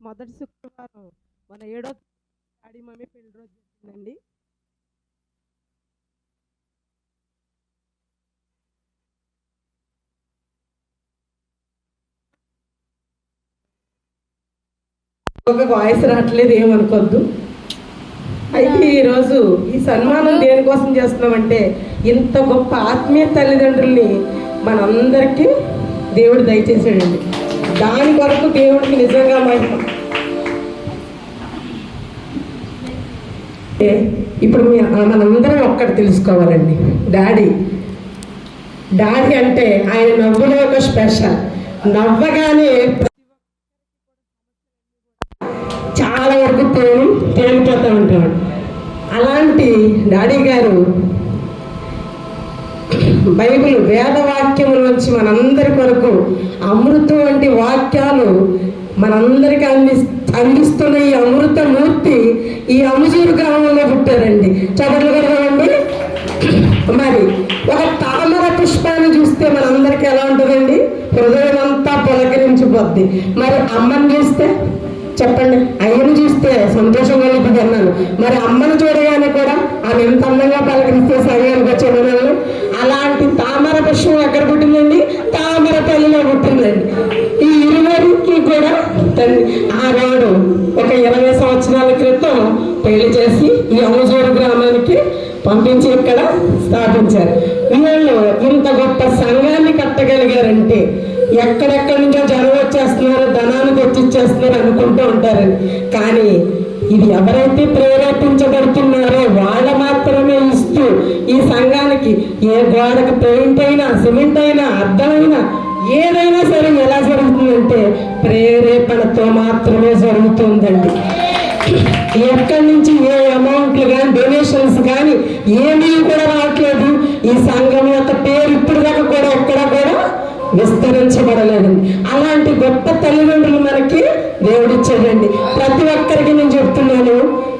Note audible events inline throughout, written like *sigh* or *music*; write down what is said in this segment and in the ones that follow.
మొదటి శుక్రవారం మన ఏడో డాడీ మమ్మీ పెళ్ళి రోజు జరిగిందండి. ఒక వాయిస్ రావట్లేదు ఏమనుకోద్దు. అయితే ఈరోజు ఈ సన్మానం దేనికోసం చేస్తున్నామంటే ఇంత గొప్ప ఆత్మీయ తల్లిదండ్రుల్ని మనందరికీ దేవుడు దయచేసాడండి దాని కొరకు దేవుడికి నిజంగా మహిమ. ఇప్పుడు మీ మనందరం ఒక్కటి తెలుసుకోవాలండి. డాడీ. డాడీ అంటే ఆయన నవ్వులో ఒక స్పెషల్. నవ్వగానే చాలా వరకు తేలి తేలిపోతూ ఉంటాడు. అలాంటి డాడీ గారు బైబిల్ వేదవాక్యముల నుంచి మనందరి కొరకు అమృతం వంటి వాక్యాలు మనందరికి అంది అందిస్తున్న ఈ అమృతమూర్తి ఈ అముజూరు గ్రామంలో పుట్టారండి. చదవలు కదండి మరి ఒక తామర పుష్పాన్ని చూస్తే మనందరికి ఎలా ఉంటుందండి? హృదయం అంతా పులకరించిపోద్ది. మరి అమ్మని చూస్తే చెప్పండి అయ్యను చూస్తే సంతోషం కలుగుతుంది అన్నాను. మరి అమ్మను చూడగానే కూడా ఆమె ఎంత అందంగా పలకరిస్తే సరే వచ్చే మనల్ని పుష్పం ఎక్కడ పుట్టిందండి? తామరపల్లిలో పుట్టిందండి. ఈ ఇరువురికి కూడా తండ్రి ఆనాడు ఒక ఇరవై సంవత్సరాల క్రితం పెళ్ళి చేసి ఈ అమ్మజోరు గ్రామానికి పంపించి ఇక్కడ స్థాపించారు. వీళ్ళు ఇంత గొప్ప సంఘాన్ని కట్టగలిగారంటే ఎక్కడెక్కడి నుంచో జనం వచ్చేస్తున్నారు ధనాన్ని తెచ్చిచ్చేస్తున్నారు అనుకుంటూ ఉంటారని కానీ ఇది ఎవరైతే ప్రేరేపించబడుతున్నారో వాళ్ళ మాత్రమే ఇస్తూ ఈ సంఘానికి ఏ గోడకు పెయింట్ అయినా సిమెంట్ అయినా అర్థమైనా ఏదైనా సరే ఎలా జరుగుతుందంటే ప్రేరేపణతో మాత్రమే జరుగుతుందండి. ఎక్కడి నుంచి ఏ అమౌంట్లు కానీ డొనేషన్స్ కానీ ఏమీ కూడా రావట్లేదు. ఈ సంఘం యొక్క పేరు ఇప్పుడు దాకా కూడా ఎక్కడ కూడా విస్తరించబడలేదండి. అలాంటి గొప్ప తల్లిదండ్రులు మనకి దేవుడిచ్చాడండి. ప్రతి ఒక్కరికి నేను చెప్తున్నాను.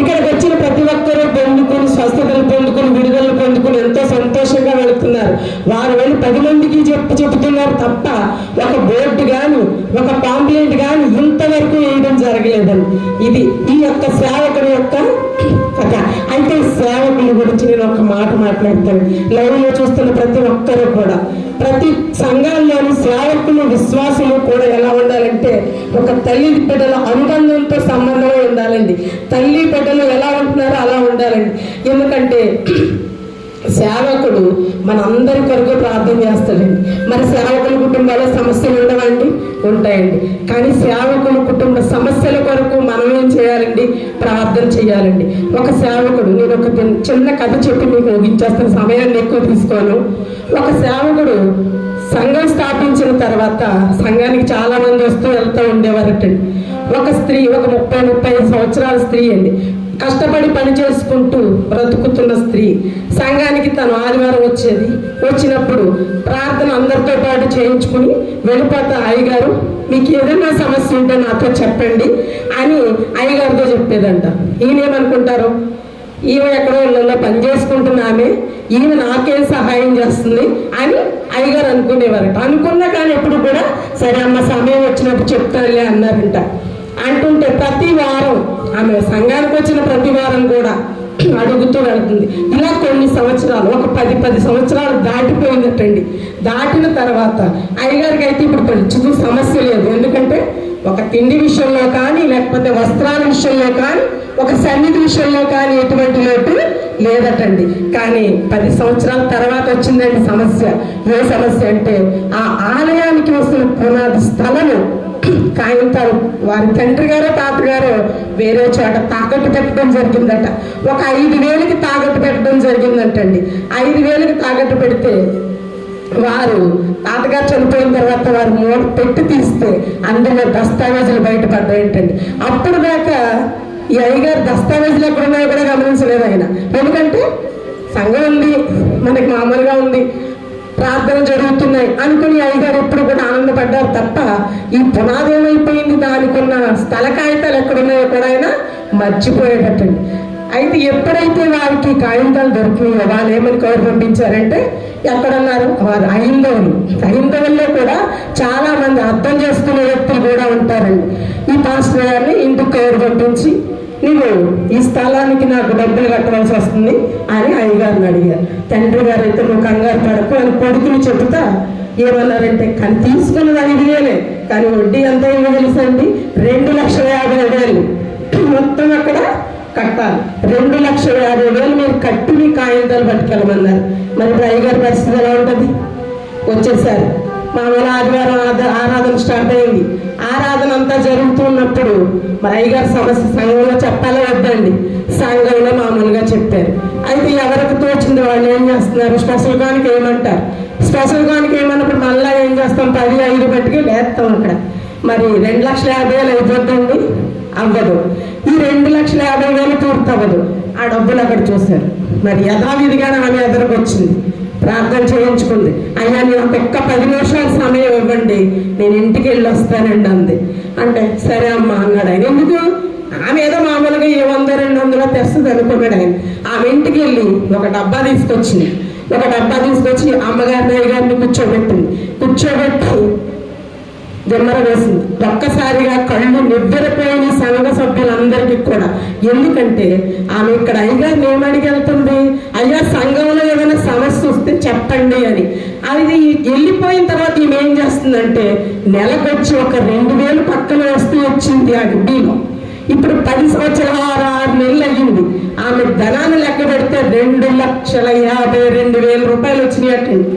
ఇక్కడికి వచ్చిన ప్రతి ఒక్కరూ పొందుకుని స్వస్థతలు పొందుకుని విడుదలను పొందుకుని ఎంతో సంతోషంగా వెళుతున్నారు. వారు వెళ్ళి పది మందికి చెప్పు చెబుతున్నారు తప్ప ఒక బోర్డు కానీ ఒక పాంప్లెంట్ కానీ ఇంతవరకు వేయడం జరగలేదండి. ఇది ఈ యొక్క సేవకుని యొక్క కథ. అయితే సేవకుల గురించి నేను ఒక మాట మాట్లాడతాను. లైవ్లో చూస్తున్న ప్రతి ఒక్కరూ కూడా. ప్రతి సంఘాల్లోని సేవకులు విశ్వాసులు కూడా ఎలా ఉండాలంటే ఒక తల్లి బిడ్డల అనుబంధంతో సంబంధంలో ఉండాలండి. తల్లి బిడ్డలు ఎలా ఉంటున్నారో అలా ఉండాలండి. ఎందుకంటే సేవకుడు మన అందరి కొరకు ప్రార్థన చేస్తాడండి. మరి సేవకుల కుటుంబాల్లో సమస్యలు ఉండవండి? ఉంటాయండి. కానీ సేవకుల కుటుంబ సమస్యల కొరకు మనం ఏం చేయాలండి? ప్రార్థన చేయాలండి. ఒక సేవకుడు నేను ఒక చిన్న- చిన్న కథ చెప్పి మీకు ముగించేస్తాను. సమయాన్ని ఎక్కువ తీసుకోను. ఒక సేవకుడు సంఘం స్థాపించిన తర్వాత సంఘానికి చాలా మంది వస్తూ వెళ్తూ ఉండేవారటండి ఒక స్త్రీ ఒక ముప్పై ముప్పై ఐదు సంవత్సరాల స్త్రీ అండి. కష్టపడి పని చేసుకుంటూ బ్రతుకుతున్న స్త్రీ. సంఘానికి తను ఆదివారం వచ్చేది. వచ్చినప్పుడు ప్రార్థన అందరితో పాటు చేయించుకుని వెళ్ళిపోతా అయ్యగారు మీకు ఏదైనా సమస్య ఉంటే నాతో చెప్పండి అని అయ్యగారితో చెప్పేదంట. ఈయనేమనుకుంటారు ఈమె ఎక్కడో ఇళ్ళల్లో పని చేసుకుంటున్నామే. ఈమె నాకేం సహాయం చేస్తుంది? అని అయ్యగారు అనుకునేవారట. అనుకున్నా కానీ ఎప్పుడు కూడా సరే అమ్మ సమయం వచ్చినప్పుడు చెప్తానులే అన్నారంట. అంటుంటే ప్రతి వారం ఆమె సంఘానికి వచ్చిన ప్రతి వారం కూడా అడుగుతూ వెళ్తుంది. ఇలా కొన్ని సంవత్సరాలు ఒక పది పది సంవత్సరాలు దాటిపోయిందటండి దాటిన తర్వాత అయ్యగారికి అయితే ఇప్పుడు ప్రస్తుతం సమస్య లేదు. ఎందుకంటే ఒక తిండి విషయంలో కానీ లేకపోతే వస్త్రాల విషయంలో కానీ ఒక సన్నిధి విషయంలో కానీ ఎటువంటి లోటు లేదటండి. కానీ పది సంవత్సరాల తర్వాత వచ్చిందండి సమస్య. ఏ సమస్య అంటే ఆ ఆలయానికి వస్తున్న పునాది స్థలము *clears throat* కాగితాలు వారి తండ్రి గారో తాతగారో వేరే చోట తాకట్టు పెట్టడం జరిగిందట. ఒక ఐదు వేలకి తాకట్టు పెట్టడం జరిగిందంటండి. ఐదు వేలకి తాకట్టు పెడితే వారు తాతగారు చనిపోయిన తర్వాత వారు మూట పెట్టి తీస్తే అందులో దస్తావేజులు బయటపడ్డాయంటండి. అప్పుడు దాకా ఈ అయ్యగారు దస్తావేజులు ఎక్కడ ఉన్నాయో కూడా గమనించలేదు ఆయన. ఎందుకంటే సంఘం ఉంది మనకి మామూలుగా ఉంది ప్రార్థన జరుగుతున్నాయి అనుకుని అయ్యగారు ఎప్పుడు కూడా ఆనందపడ్డారు తప్ప ఈ పునాది ఏమైపోయింది? దానికి ఉన్న స్థల కాగితాలు ఎక్కడున్నాయో కూడా ఆయన మర్చిపోయేటట్టండి అయితే ఎప్పుడైతే వారికి కాగితాలు దొరికినాయో వాళ్ళు ఏమని కవర్ పంపించారంటే ఎక్కడన్నారు? వారు అహిందవులు. అహిందవుల్లో కూడా చాలా మంది అర్థం చేసుకునే వ్యక్తులు కూడా ఉంటారండి. ఈ పాస్టర్ గారిని ఇంటికి కవర్ పంపించి నువ్వు ఈ స్థలానికి నాకు డబ్బులు కట్టవలసి వస్తుంది అని అయ్యగారిని అడిగారు. తండ్రి గారు అయితే నువ్వు కంగారు పడకు అని కొడుకులు చెబుతా ఏమన్నారంటే కానీ తీసుకున్నది ఐదు వేలే కానీ వడ్డీ ఎంత ఏమో తెలుసండి? రెండు లక్షల యాభై వేలు. మొత్తం అక్కడ కట్టాలి. రెండు లక్షల యాభై వేలు మీరు కట్టి మీ కాగితాలు పట్టుకెళ్ళమన్నారు. మరి అయ్యగారి పరిస్థితి ఎలా ఉంటుంది? వచ్చేసారు. మామూలు ఆదివారం ఆరాధన స్టార్ట్ అయింది. ఆరాధన అంతా జరుగుతున్నప్పుడు మరి అయ్యగారు సమస్య సంఘంలో చెప్పాలో వద్దండి? సంఘంలో మామూలుగా చెప్పారు. అయితే ఎవరికి తోచింది వాళ్ళు ఏం చేస్తున్నారు? స్పెషల్ గానికి ఏమంటారు? స్పెషల్ గానికి ఏమన్నప్పుడు మళ్ళీ ఏం చేస్తాం? పది ఐదు బట్టికి లేస్తాం అక్కడ. మరి రెండు లక్షల యాభై వేలు అయిపోద్దండి? అవ్వదు. ఈ రెండు లక్షల యాభై వేలు పూర్తి అవ్వదు ఆ డబ్బులు అక్కడ చూశారు. మరి యథావిధిగా ఆమె ఎదురుకు వచ్చింది ప్రార్థన చేయించుకుంది. అయ్యా నేను ఒక ఒక్క పది నిమిషాల సమయం ఇవ్వండి. నేను ఇంటికి వెళ్ళి వస్తానండి అంది. అంటే సరే అమ్మా అన్నాడు ఆయన. ఎందుకు? ఆమె ఏదో మామూలుగా ఏ వంద రెండు వందలో తెస్తుంది అనుకున్నాడు ఆయన. ఆమె ఇంటికి వెళ్ళి ఒక డబ్బా తీసుకొచ్చింది. ఒక డబ్బా తీసుకొచ్చి అమ్మగారిని అయ్యగారిని కూర్చోబెట్టింది. కూర్చోబెట్టి దిమ్మర వేసింది. ఒక్కసారిగా కళ్ళు నివ్వెరపోయిన సంఘ సభ్యులందరికీ కూడా. ఎందుకంటే ఆమె ఇక్కడ అయ్యగారిని ఏమడిగి వెళ్తుంది? అయ్యా సంఘంలో ఏమైనా సమస్య వస్తే చెప్పండి అని. అది వెళ్ళిపోయిన తర్వాత ఈమె ఏం చేస్తుందంటే నెలకొచ్చి ఒక రెండు వేలు పక్కన వస్తూ వచ్చింది ఆ గుడ్డీలో ఇప్పుడు పది సంవత్సరాలు ఆరు ఆరు నెలలు అయ్యింది. ఆమె ధనాన్ని లెక్క పెడితే రెండు లక్షల యాభై రెండు వేల రూపాయలు వచ్చినాయటండి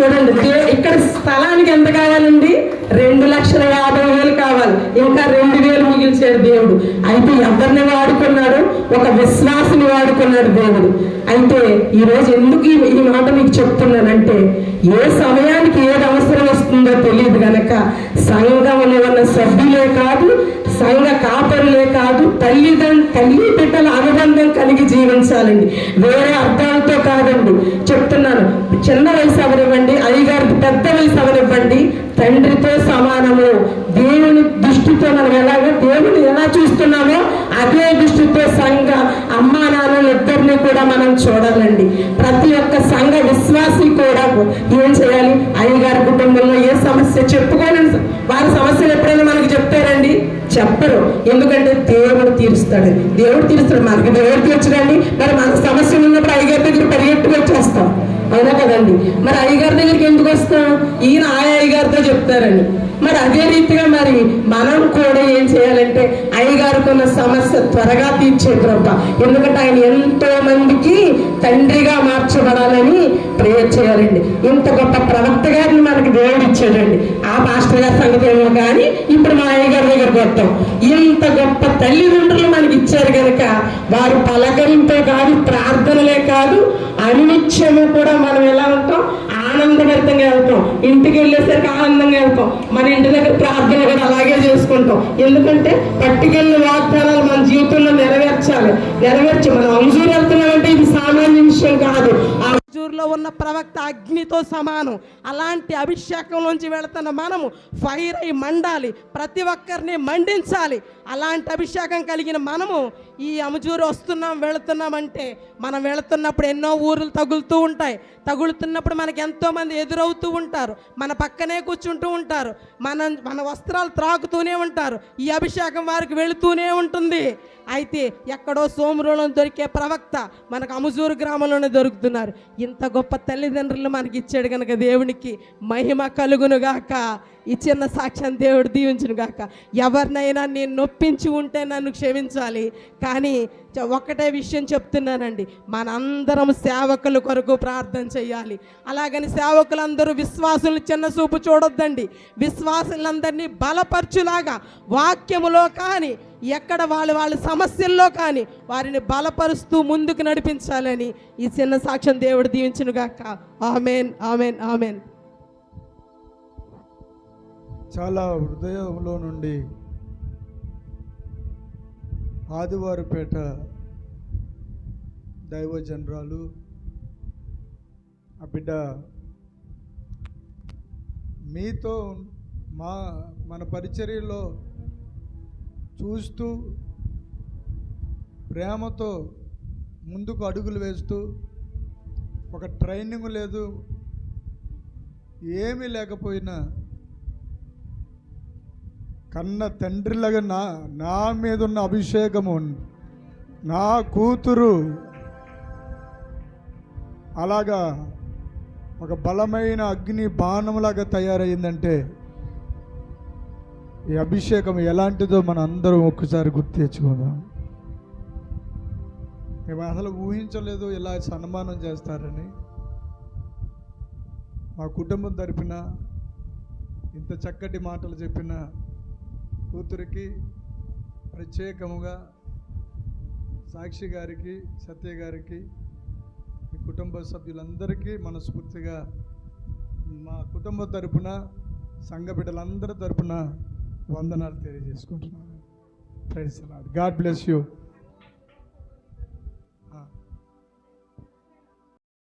చూడండి ఇక్కడ స్థలానికి ఎంత కావాలండి? రెండు లక్షల యాభై వేలు కావాలి. ఇంకా రెండు వేలు మిగిల్చాడు దేవుడు. అయితే ఎవరిని వాడుకున్నాడు? ఒక విశ్వాసని వాడుకున్నాడు దేవుడు. అయితే ఈ రోజు ఎందుకు ఈ మాట మీకు చెప్తున్నానంటే ఏ సమయానికి ఏది అవసరం వస్తుందో తెలియదు కనుక సంఘంలో ఉన్న సభ్యులే కాదు సంఘ కాపరులే కాదు తల్లిదండ్రులు తల్లి బిడ్డల అనుబంధం కలిగి జీవించాలండి. వేరే అర్థాలతో కాదండి. చెప్తున్నాను చిన్న వయసు అవనివ్వండి అయ్యగారికి పెద్ద వయసు అవనివ్వండి తండ్రితో సమానము దేవుని దృష్టితో మనం ఎలాగో దేవుని ఎలా చూస్తున్నామో అదే దృష్టితో సంఘ అమ్మా నాన్నలు ఇద్దరిని కూడా మనం చూడాలండి. ప్రతి ఒక్క సంఘ విశ్వాసి కూడా ఏం చేయాలి? అయ్యగారి కుటుంబంలో ఏ సమస్య చెప్పుకోలేని వారి సమస్యలు ఎప్పుడైనా మనకి చెప్తారండి? చెప్పరు. ఎందుకంటే దేవుడు తీరుస్తాడు. దేవుడు తీరుస్తాడు. మనకి దేవుడు తీర్చడండి. మరి మన సమస్య ఉన్నప్పుడు అయ్యగారి దగ్గర పరిగెట్టుకు వచ్చేస్తాం. అవునా కదండి? మరి అయ్యగారి దగ్గరికి ఎందుకు వస్తాం ఈయన ఆ అయ్యగారితో చెప్తారండి. మరి అదే రీతిగా మరి మనం కూడా ఏం చేయాలంటే అయ్యగారికి ఉన్న సమస్య త్వరగా తీర్చే ప్రభ. ఎందుకంటే ఆయన ఎంతో మందికి తండ్రిగా మార్చబడాలని ప్రేయర్ చేయాలండి. ఇంత గొప్ప ప్రవక్త గారిని మనకి దేవుడు ఇచ్చాడండి. ఆ పాస్టర్ గారి సంగతి ఏమో కానీ ఇప్పుడు మా అయ్యగారి దగ్గరకు వస్తాం ఇంత గొప్ప తల్లిదండ్రులు మనకి ఇచ్చారు కనుక వారు పలకరింపే కాదు ప్రార్థనలే కాదు అనునిత్యము కూడా మనం ఎలా ఉంటాం? ఆనందభరితంగా వెళ్తాం. ఇంటికి వెళ్ళేసరికి ఆనందంగా వెళ్తాం. మన ఇంటి దగ్గర ప్రార్థన కూడా అలాగే చేసుకుంటాం. ఎందుకంటే పట్టుకెళ్ళిన వాగ్దానాలు మన జీవితంలో నెరవేర్చాలి. నెరవేర్చి మనం అంజూరు వెళ్తున్నామంటే ఇది సామాన్య విషయం కాదు. అంజూరులో లో ఉన్న ప్రవక్త అగ్నితో సమానం. అలాంటి అభిషేకంలోంచి వెళుతున్న మనము ఫైర్ అయి మండాలి. ప్రతి ఒక్కరిని మండించాలి. అలాంటి అభిషేకం కలిగిన మనము ఈ అమజూరు వస్తున్నాం వెళుతున్నామంటే మనం వెళుతున్నప్పుడు ఎన్నో ఊర్లు తగులుతూ ఉంటాయి. తగులుతున్నప్పుడు మనకి ఎంతోమంది ఎదురవుతూ ఉంటారు. మన పక్కనే కూర్చుంటూ ఉంటారు. మన మన వస్త్రాలు త్రాకుతూనే ఉంటారు. ఈ అభిషేకం వారికి వెళుతూనే ఉంటుంది. అయితే ఎక్కడో సోమరులో దొరికే ప్రవక్త మనకు అమజూరు గ్రామంలోనే దొరుకుతున్నారు. ఇంత గొప్ప తల్లిదండ్రులు మనకి ఇచ్చాడు కనుక దేవునికి మహిమ కలుగునుగాక. ఈ చిన్న సాక్ష్యం దేవుడు దీవించును గాక. ఎవరినైనా నేను నొప్పించి ఉంటే నన్ను క్షమించాలి. కానీ చ- ఒక్కటే విషయం చెప్తున్నానండి. మనందరం సేవకుల కొరకు ప్రార్థన చేయాలి. అలాగని సేవకులందరూ విశ్వాసులు చిన్న చూపు చూడొద్దండి. విశ్వాసులందరినీ బలపరచులాగా వాక్యములో కానీ ఎక్కడ వాళ్ళు వాళ్ళ సమస్యల్లో కానీ వారిని బలపరుస్తూ ముందుకు నడిపించాలని ఈ చిన్న సాక్ష్యం దేవుడు దీవించును గాక. Amen amen amen. చాలా హృదయంలో నుండి ఆదివారపేట దైవ జనరాలు ఆ బిడ్డ మీతో మా మన పరిచర్యలో చూస్తూ ప్రేమతో ముందుకు అడుగులు వేస్తూ ఒక ట్రైనింగ్ లేదు ఏమీ లేకపోయినా కన్న తండ్రిలాగా నా నా మీద ఉన్న అభిషేకము నా కూతురు అలాగా ఒక బలమైన అగ్ని బాణంలాగా తయారైందంటే ఈ అభిషేకం ఎలాంటిదో మన అందరం ఒక్కసారి గుర్తు తెచ్చుకుందాం. మేము అసలు ఊహించలేదు ఇలా సన్మానం చేస్తారని. మా కుటుంబం తరపున ఇంత చక్కటి మాటలు చెప్పిన కూతురికి ప్రత్యేకముగా సాక్షి గారికి సత్య గారికి మీ కుటుంబ సభ్యులందరికీ మనస్ఫూర్తిగా మా కుటుంబ తరపున సంఘ బిడ్డలందరి తరపున వందనాలు తెలియజేసుకుంటున్నాను. Praise God bless you